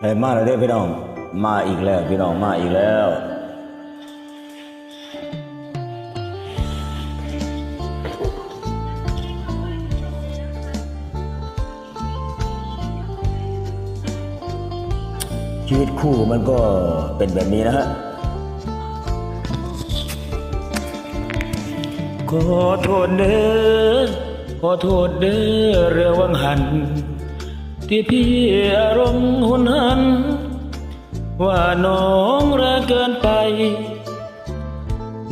เฮ้ยมาแล้วเด้พี่น้อง มาอีกแล้วพี่น้องมาอีกแล้วชีวิตคู่มันก็เป็นแบบนี้นะฮะ ขอโทษเด้อ ขอโทษเด้อเรือวังหัน ที่พี่อารม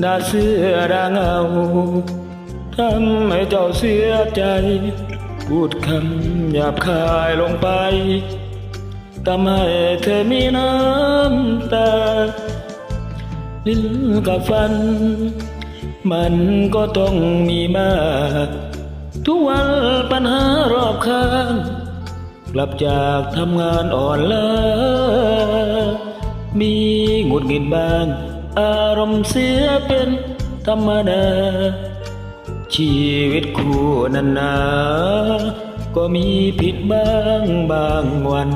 น่าเสื้อดาเงาทำให้เจ้าเสียใจ พูดคำหยาบคายลงไปทำให้เธอมีน้ำตาลิ้นกับฟัน มันก็ต้องมีมาก ทุกวันปัญหารอบข้าง กลับจากทำงานอ่อนล้ามีหงุดหงิดบ้าง อารมณ์เสียเป็นธรรมดา ชีวิตคู่นั้นนา ก็มีผิดบ้างบางวัน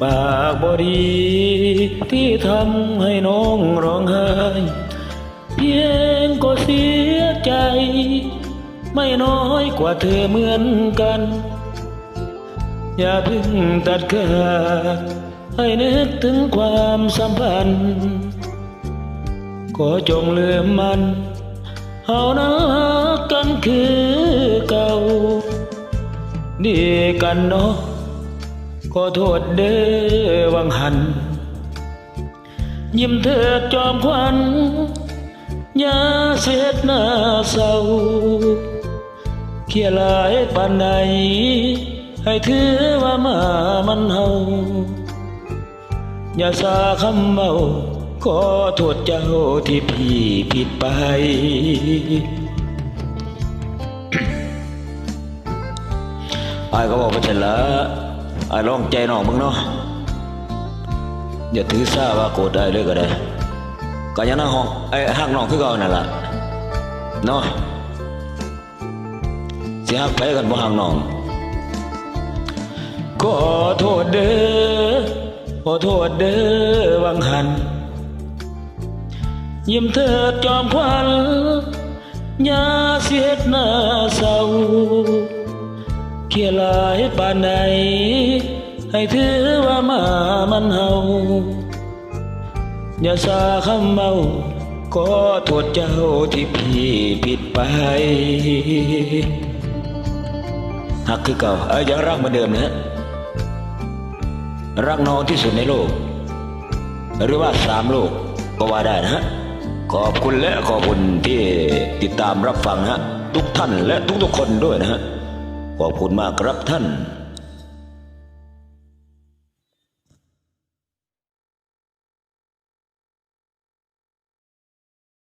ปากบอดีที่ทำให้น้องร้องไห้เพียงก็เสียใจ ไม่น้อยกว่าเธอเหมือนกัน อย่าเพิ่งตัดขาด ให้นึกถึงความสัมพันธ์ ก็จงลืมมันเฮานักกันคือเก่า ดีกันเนาะขอโทษเด้อวังหัน ยิ้มเถิดจอมควันอย่าเสียดหน้าเศร้าเขียลายปานใดให้ถือว่ามามันเฮา อย่าสาคำเมา ขอโทษเจ้าที่พี่ผิดไปไอ้ายก็บอกไปเสร็จแล้วไอ้ายลองใจน้องมึงเนาะ อย่าถือซาว่าโกรธได้เลยก็ได้ก็ยังนั่งห้องไอ้หักน้องคือเก่านั่นล่ะเนาะสิหักไปกันบ่หักน้องขอโท อโทษเด้อวังหัน ยิ้มเถิดจอมควันยาเสียดหน้าเศร้าเขียลายปานใดให้ถือว่ามามันเฮาอย่าสาคำเมาขอโทษเจ้าที่พี่ผิดไปหักคือเก่าเอ้ยยังรักเหมือนเดิมนะ รักน้องที่สุดในโลก หรือว่าสามโลกก็ว่าได้นะฮะขอบคุณและขอบคุณที่ติดตามรับฟังฮะทุกท่านและทุกๆคนด้วยนะฮะขอบคุณมากครับท่าน